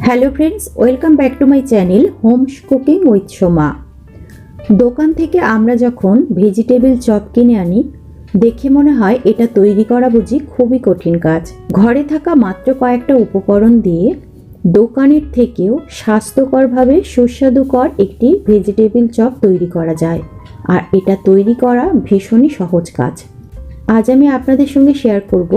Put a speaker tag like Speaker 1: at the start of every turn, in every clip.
Speaker 1: Hello friends welcome back to my channel home cooking with Soma দোকান থেকে আমরা যখন ভেজিটেবল চপ কিনে আনি, দেখে মনে হয় এটা তৈরি করা বুঝি খুবই কঠিন কাজ। ঘরে থাকা মাত্র কয়েকটা উপকরণ দিয়ে দোকানের থেকেও স্বাস্থ্যকরভাবে সুস্বাদুকর একটি ভেজিটেবল চপ তৈরি করা যায়। আর এটা তৈরি করা ভীষণই সহজ কাজ। আজ আমি আপনাদের সঙ্গে শেয়ার করব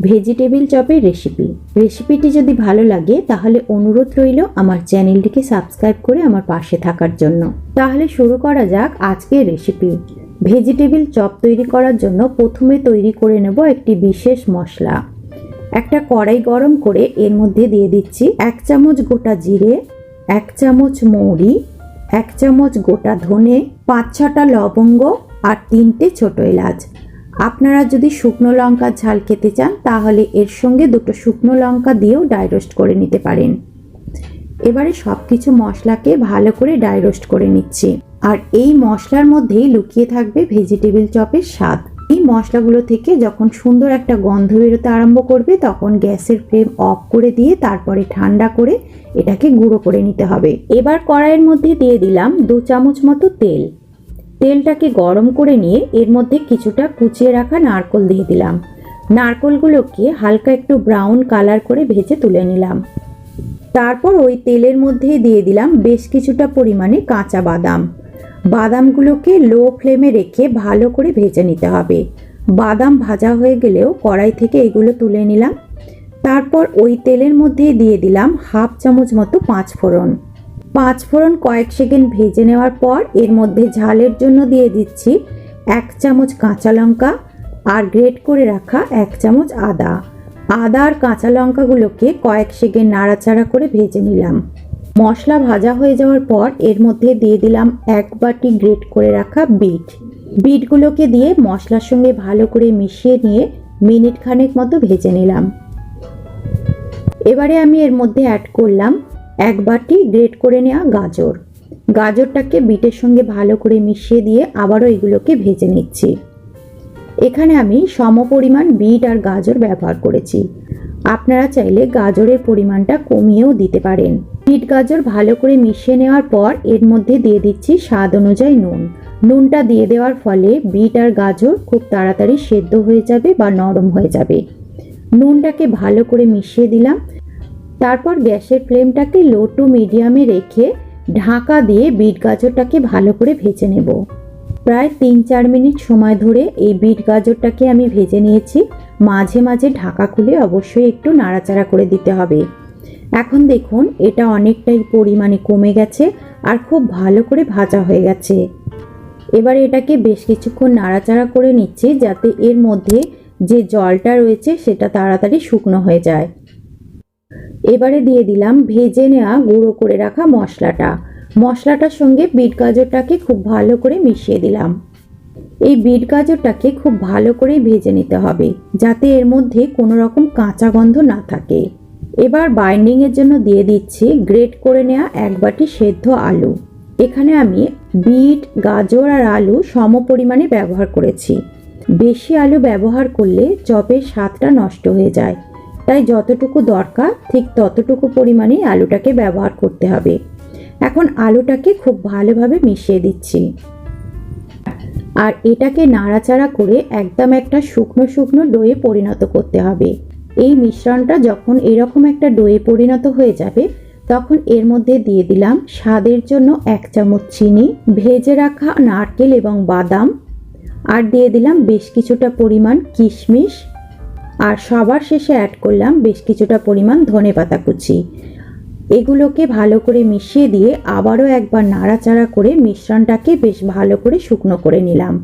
Speaker 1: ভেজিটেবল চপের রেসিপি। রেসিপিটি যদি ভালো লাগে, তাহলে অনুরোধ রইল আমার চ্যানেলটিকে সাবস্ক্রাইব করে আমার পাশে থাকার জন্য। তাহলে শুরু করা যাক আজকের রেসিপি। ভেজিটেবিল চপ তৈরি করার জন্য প্রথমে তৈরি করে নেব একটি বিশেষ মশলা। একটা কড়াই গরম করে এর মধ্যে দিয়ে দিচ্ছি এক চামচ গোটা জিরে, এক চামচ মৌরি, এক চামচ গোটা ধনে, পাঁচ ছটা লবঙ্গ আর তিনটে ছোট এলাচ। আপনারা যদি শুকনো লঙ্কার ঝাল খেতে চান, তাহলে এর সঙ্গে দুটো শুকনো লঙ্কা দিয়েও ডাই রোস্ট করে নিতে পারেন। এবারে সব কিছু মশলাকে ভালো করে ডাই রোস্ট করে নিচ্ছি। আর এই মশলার মধ্যেই লুকিয়ে থাকবে ভেজিটেবিল চপের স্বাদ। এই মশলাগুলো থেকে যখন সুন্দর একটা গন্ধ বেরোতে আরম্ভ করবে, তখন গ্যাসের ফ্লেম অফ করে দিয়ে তারপরে ঠান্ডা করে এটাকে গুঁড়ো করে নিতে হবে। এবার কড়াইয়ের মধ্যে দিয়ে দিলাম দু চামচ মতো তেল। তেলটাকে গরম করে নিয়ে এর মধ্যে কিছুটা কুচিয়ে রাখা নারকল দিয়ে দিলাম। নারকলগুলোকে হালকা একটু ব্রাউন কালার করে ভেজে তুলে নিলাম। তারপর ওই তেলের মধ্যেই দিয়ে দিলাম বেশ কিছুটা পরিমাণে কাঁচা বাদাম। বাদামগুলোকে লো ফ্লেমে রেখে ভালো করে ভেজে নিতে হবে। বাদাম ভাজা হয়ে গেলেও কড়াই থেকে এগুলো তুলে নিলাম। তারপর ওই তেলের মধ্যেই দিয়ে দিলাম হাফ চামচ মতো পাঁচ ফোড়ন পাঁচ ফোড়ন কয়েক সেকেন্ড ভেজে নেওয়ার পর এর মধ্যে ঝালের জন্য দিয়ে দিচ্ছি এক চামচ কাঁচা লঙ্কা আর গ্রেট করে রাখা এক চামচ আদা। আদা আর কাঁচা লঙ্কাগুলোকে কয়েক সেকেন্ড নাড়াচাড়া করে ভেজে নিলাম। মশলা ভাজা হয়ে যাওয়ার পর এর মধ্যে দিয়ে দিলাম এক বাটি গ্রেট করে রাখা বিট। বিটগুলোকে দিয়ে মশলার সঙ্গে ভালো করে মিশিয়ে নিয়ে মিনিট খানেক মতো ভেজে নিলাম। এবারে আমি এর মধ্যে অ্যাড করলাম এক বাটি গ্রেট করে নেওয়া গাজর। গাজরটাকে বিটের সঙ্গে ভালো করে মিশিয়ে দিয়ে আবারও এগুলোকে ভেজে নিচ্ছি। এখানে আমি সমপরিমাণ বিট আর গাজর ব্যবহার করেছি। আপনারা চাইলে গাজরের পরিমাণটা কমিয়েও দিতে পারেন। বিট গাজর ভালো করে মিশিয়ে নেওয়ার পর এর মধ্যে দিয়ে দিচ্ছি স্বাদ অনুযায়ী নুন। নুনটা দিয়ে দেওয়ার ফলে বিট আর গাজর খুব তাড়াতাড়ি সেদ্ধ হয়ে যাবে বা নরম হয়ে যাবে। নুনটাকে ভালো করে মিশিয়ে দিলাম। তারপর গ্যাসের ফ্লেমটাকে লো টু মিডিয়ামে রেখে ঢাকা দিয়ে বিট গাজরটাকে ভালো করে ভেজে নেব। প্রায় তিন চার মিনিট সময় ধরে এই বিট গাজরটাকে আমি ভেজে নিয়েছি। মাঝে মাঝে ঢাকা খুলে অবশ্যই একটু নাড়াচাড়া করে দিতে হবে। এখন দেখুন, এটা অনেকটাই পরিমাণে কমে গেছে আর খুব ভালো করে ভাজা হয়ে গেছে। এবার এটাকে বেশ কিছুক্ষণ নাড়াচাড়া করে নিচ্ছি যাতে এর মধ্যে যে জলটা রয়েছে সেটা তাড়াতাড়ি শুকনো হয়ে যায়। এবারে দিয়ে দিলাম ভেজে নেওয়া গুঁড়ো করে রাখা মশলাটা। মশলাটার সঙ্গে বিট গাজরটাকে খুব ভালো করে মিশিয়ে দিলাম। এই বিট গাজরটাকে খুব ভালো করে ভেজে নিতে হবে, যাতে এর মধ্যে কোনো রকম কাঁচা গন্ধ না থাকে। এবার বাইন্ডিংয়ের জন্য দিয়ে দিচ্ছি গ্রেট করে নেওয়া এক বাটি সেদ্ধ আলু। এখানে আমি বিট, গাজর আর আলু সম পরিমাণে ব্যবহার করেছি। বেশি আলু ব্যবহার করলে চপের স্বাদটা নষ্ট হয়ে যায়। তাই যতটুকু দরকার, ঠিক ততটুকু পরিমাণে আলুটাকে ব্যবহার করতে হবে। এখন আলুটাকে খুব ভালোভাবে মিশিয়ে দিচ্ছি। আর এটাকে নাড়াচাড়া করে একদম একটা শুকনো শুকনো ডোয়ে পরিণত করতে হবে। এই মিশ্রণটা যখন এরকম একটা ডোয়ে পরিণত হয়ে যাবে, তখন এর মধ্যে দিয়ে দিলাম স্বাদের জন্য এক চামচ চিনি, ভেজে রাখা নারকেল এবং বাদাম, আর দিয়ে দিলাম বেশ কিছুটা পরিমাণ কিশমিশ আর সবার শেষে অ্যাড করলাম বেশ কিছুটা পরিমাণ ধনে পাতা কুচি। এগুলোকে ভালো করে মিশিয়ে দিয়ে আবারও একবার নাড়াচাড়া করে মিশ্রণটাকে বেশ ভালো করে শুকনো করে নিলাম।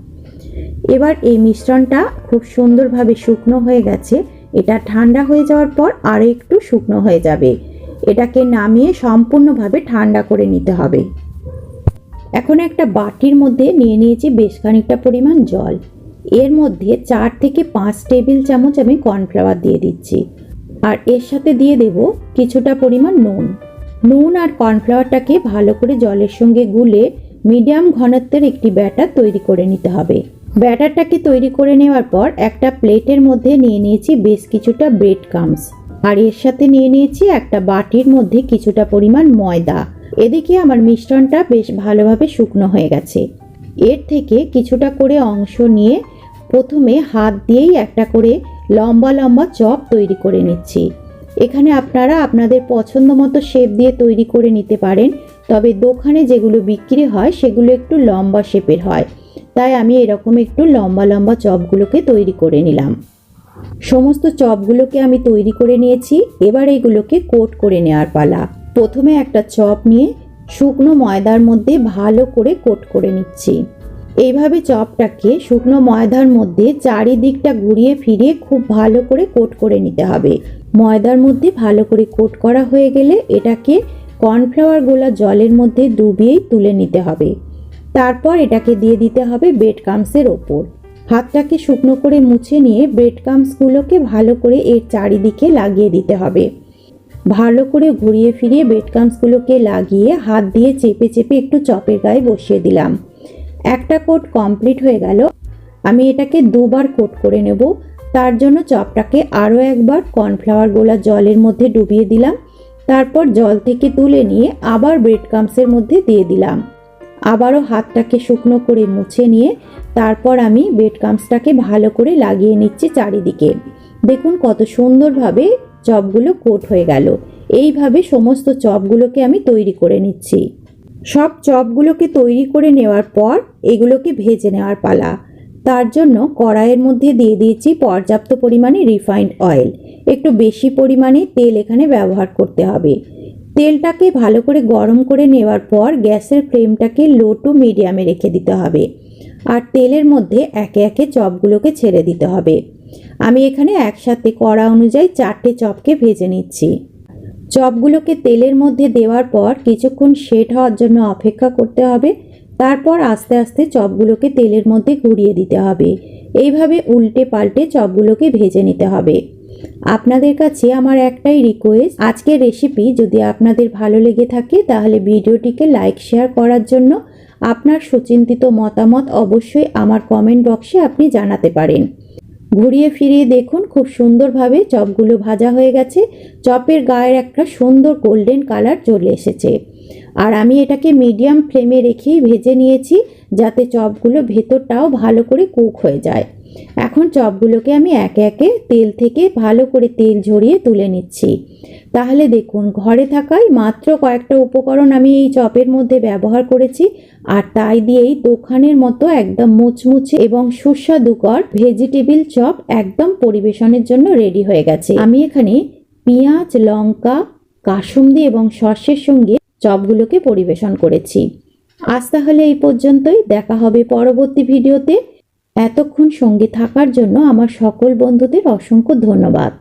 Speaker 1: এবার এই মিশ্রণটা খুব সুন্দরভাবে শুকনো হয়ে গেছে। এটা ঠান্ডা হয়ে যাওয়ার পর আরও একটু শুকনো হয়ে যাবে। এটাকে নামিয়ে সম্পূর্ণভাবে ঠান্ডা করে নিতে হবে। এখন একটা বাটির মধ্যে নিয়ে নিয়েছি বেশ খানিকটা পরিমাণ জল। এর মধ্যে চার থেকে পাঁচ টেবিল চামচ আমি কর্নফ্লাওয়ার দিয়ে দিচ্ছি। আর এর সাথে দিয়ে দেব কিছুটা পরিমাণ নুন। নুন আর কর্নফ্লাওয়ারটাকে ভালো করে জলের সঙ্গে গুলে মিডিয়াম ঘনত্বের একটি ব্যাটার তৈরি করে নিতে হবে। ব্যাটারটাকে তৈরি করে নেওয়ার পর একটা প্লেটের মধ্যে নিয়ে নিয়েছি বেশ কিছুটা ব্রেড কামস আর এর সাথে নিয়ে নিয়েছি একটা বাটির মধ্যে কিছুটা পরিমাণ ময়দা। এদিকে আমার মিশ্রণটা বেশ ভালোভাবে শুকনো হয়ে গেছে। এর থেকে কিছুটা করে অংশ নিয়ে প্রথমে হাত দিয়েই একটা করে লম্বা লম্বা চপ তৈরি করে নিচ্ছি। এখানে আপনারা আপনাদের পছন্দ মতো শেপ দিয়ে তৈরি করে নিতে পারেন, তবে দোকানে যেগুলো বিক্রি হয় সেগুলো একটু লম্বা শেপের হয়। তাই আমি এরকম একটু লম্বা লম্বা চপগুলোকে তৈরি করে নিলাম। সমস্ত চপগুলোকে আমি তৈরি করে নিয়েছি, এবার এগুলোকে কোট করে নেওয়ার পালা। প্রথমে একটা চপ নিয়ে শুকনো ময়দার মধ্যে ভালো করে কোট করে নিচ্ছি। এইভাবে চপটাকে শুকনো ময়দার মধ্যে চারিদিকটা ঘুরিয়ে ফিরিয়ে খুব ভালো করে কোট করে নিতে হবে। ময়দার মধ্যে ভালো করে কোট করা হয়ে গেলে এটাকে কর্নফ্লাওয়ার গোলা জলের মধ্যে ডুবিয়েই তুলে নিতে হবে। তারপর এটাকে দিয়ে দিতে হবে বেড কামসের ওপর। হাতটাকে শুকনো করে মুছে নিয়ে ব্রেড কামসগুলোকে ভালো করে এর চারিদিকে লাগিয়ে দিতে হবে। ভালো করে ঘুরিয়ে ফিরিয়ে ব্রেড কামসগুলোকে লাগিয়ে হাত দিয়ে চেপে চেপে একটু চপের গায়ে বসিয়ে দিলাম। একটা কোট কমপ্লিট হয়ে গেল, আমি এটাকে দুবার কোট করে নেব। তার জন্য চপটাকে আরও একবার কর্নফ্লাওয়ার গোলা জলের মধ্যে ডুবিয়ে দিলাম। তারপর জল থেকে তুলে নিয়ে আবার ব্রেড কামসের মধ্যে দিয়ে দিলাম। আবারও হাতটাকে শুকনো করে মুছে নিয়ে তারপর আমি ব্রেড কামসটাকে ভালো করে লাগিয়ে নিচ্ছি চারিদিকে। দেখুন কত সুন্দরভাবে চপগুলো কোট হয়ে গেল। এইভাবে সমস্ত চপগুলোকে আমি তৈরি করে নিচ্ছি। সব চপগুলোকে তৈরি করে নেওয়ার পর এগুলোকে ভেজে নেওয়ার পালা। তার জন্য কড়াইয়ের মধ্যে দিয়ে দিয়েছি পর্যাপ্ত পরিমাণে রিফাইন্ড অয়েল। একটু বেশি পরিমাণে তেল এখানে ব্যবহার করতে হবে। তেলটাকে ভালো করে গরম করে নেওয়ার পর গ্যাসের ফ্লেমটাকে লো টু মিডিয়ামে রেখে দিতে হবে। আর তেলের মধ্যে একে একে চপগুলোকে ছেড়ে দিতে হবে। আমি এখানে একসাথে কড়া অনুযায়ী চারটে চপকে ভেজে নিচ্ছি। চপগুলোকে তেলের মধ্যে দেওয়ার পর কিছুক্ষণ সেট হওয়ার জন্য অপেক্ষা করতে হবে। তারপর আস্তে আস্তে চপগুলোকে তেলের মধ্যে ঘুরিয়ে দিতে হবে। এইভাবে উল্টে পাল্টে চপগুলোকে ভেজে নিতে হবে। আপনাদের কাছে আমার একটাই রিকোয়েস্ট আজকের রেসিপি যদি আপনাদের ভালো লেগে থাকে তাহলে ভিডিওটিকে লাইক শেয়ার করার জন্য আপনার সুচিন্তিত মতামত অবশ্যই আমার কমেন্ট বক্সে আপনি জানাতে পারেন। ঘুরিয়ে ফিরিয়ে দেখুন, খুব সুন্দরভাবে চপগুলো ভাজা হয়ে গেছে। চপের গায়ের একটা সুন্দর গোল্ডেন কালার চলে এসেছে। আর আমি এটাকে মিডিয়াম ফ্লেমে রেখেই ভেজে নিয়েছি যাতে চপগুলো ভেতরটাও ভালো করে কুক হয়ে যায়। এখন চপগুলোকে আমি একে একে তেল থেকে ভালো করে তেল ঝরিয়ে তুলে নিচ্ছি। তাহলে দেখুন, ঘরে থাকায় মাত্র কয়েকটা উপকরণ আমি এই চপের মধ্যে ব্যবহার করেছি, আর তাই দিয়েই দোকানের মতো একদম মুচমুচে এবং সুস্বাদুকর ভেজিটেবিল চপ একদম পরিবেশনের জন্য রেডি হয়ে গেছে। আমি এখানে পেঁয়াজ, লঙ্কা কাসুন্দি এবং সর্ষের সঙ্গে চপগুলোকে পরিবেশন করেছি। আজ তাহলে এই পর্যন্তই। দেখা হবে পরবর্তী ভিডিওতে। এতক্ষণ সঙ্গে থাকার জন্য আমার সকল বন্ধুদের অসংখ্য ধন্যবাদ।